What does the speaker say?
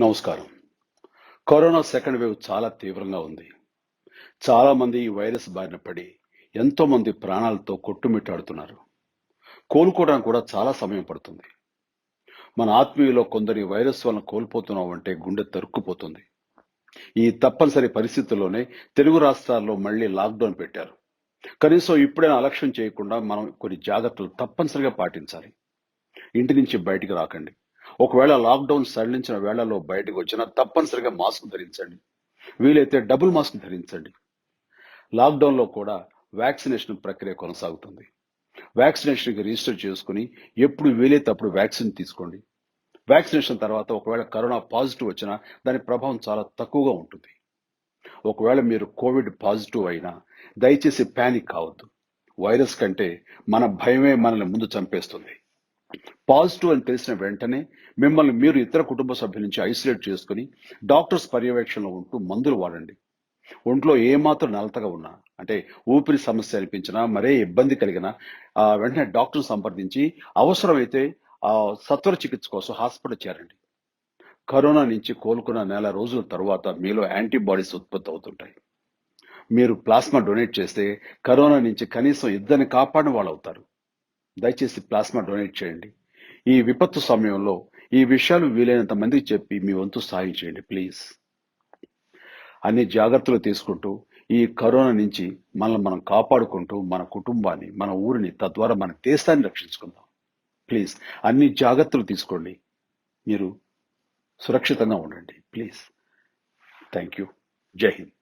నమస్కారం. Corona second wave చాలా తీవ్రంగా ఉంది. చాలామంది ఈ వైరస్ బారిన పడి ఎంతోమంది ప్రాణాలతో కొట్టుమిట్టాడుతున్నారు. కోలుకోవడానికి కూడా చాలా సమయం పడుతుంది. మన ఆత్మీయులో కొందరి వైరస్ వలన కోల్పోతున్నాం అంటే గుండె తరుక్కుపోతుంది. ఈ తప్పనిసరి పరిస్థితుల్లోనే తెలుగు రాష్ట్రాల్లో మళ్ళీ లాక్డౌన్ పెట్టారు. కనీసం ఇప్పుడైనా అలక్ష్యం చేయకుండా మనం కొన్ని జాగ్రత్తలు తప్పనిసరిగా పాటించాలి. ఇంటి నుంచి బయటికి రాకండి. ఒకవేళ లాక్డౌన్ సడలించిన వేళలో బయటకు వచ్చినా తప్పనిసరిగా మాస్క్ ధరించండి. వీలైతే డబుల్ మాస్క్ ధరించండి. లాక్డౌన్లో కూడా వ్యాక్సినేషన్ ప్రక్రియ కొనసాగుతుంది. వ్యాక్సినేషన్కి రిజిస్టర్ చేసుకుని ఎప్పుడు వీలైతే అప్పుడు వ్యాక్సిన్ తీసుకోండి. వ్యాక్సినేషన్ తర్వాత ఒకవేళ కరోనా పాజిటివ్ వచ్చినా దాని ప్రభావం చాలా తక్కువగా ఉంటుంది. ఒకవేళ మీరు కోవిడ్ పాజిటివ్ అయినా దయచేసి ప్యానిక్ కావద్దు. వైరస్ కంటే మన భయమే మనల్ని ముందు చంపేస్తుంది. పాజిటివ్ అని తెలిసిన వెంటనే మిమ్మల్ని మీరు ఇతర కుటుంబ సభ్యుల నుంచి ఐసోలేట్ చేసుకుని డాక్టర్స్ పర్యవేక్షణలో ఉంటూ మందులు వాడండి. ఒంట్లో ఏమాత్రం నలతగా ఉన్నా అంటే ఊపిరి సమస్య అనిపించినా మరే ఇబ్బంది కలిగినా వెంటనే డాక్టర్ని సంప్రదించి అవసరమైతే సత్వర చికిత్స కోసం హాస్పిటల్ చేరండి. కరోనా నుంచి కోలుకున్న నెల రోజుల తర్వాత మీలో యాంటీబాడీస్ ఉత్పత్తి అవుతుంటాయి. మీరు ప్లాస్మా డొనేట్ చేస్తే కరోనా నుంచి కనీసం ఇద్దరిని కాపాడిన వాళ్ళు అవుతారు దయచేసి ప్లాస్మా డొనేట్ చేయండి. ఈ విపత్తు సమయంలో ఈ విషయాలు వీలైనంత మందికి చెప్పి మీ వంతు సాయం చేయండి ప్లీజ్ అన్ని జాగ్రత్తలు తీసుకుంటూ ఈ కరోనా నుంచి మనల్ని మనం కాపాడుకుంటూ మన కుటుంబాన్ని మన ఊరిని తద్వారా మన దేశాన్ని రక్షించుకుందాం. ప్లీజ్ అన్ని జాగ్రత్తలు తీసుకోండి. మీరు సురక్షితంగా ఉండండి ప్లీజ్ థ్యాంక్ యూ జై హింద్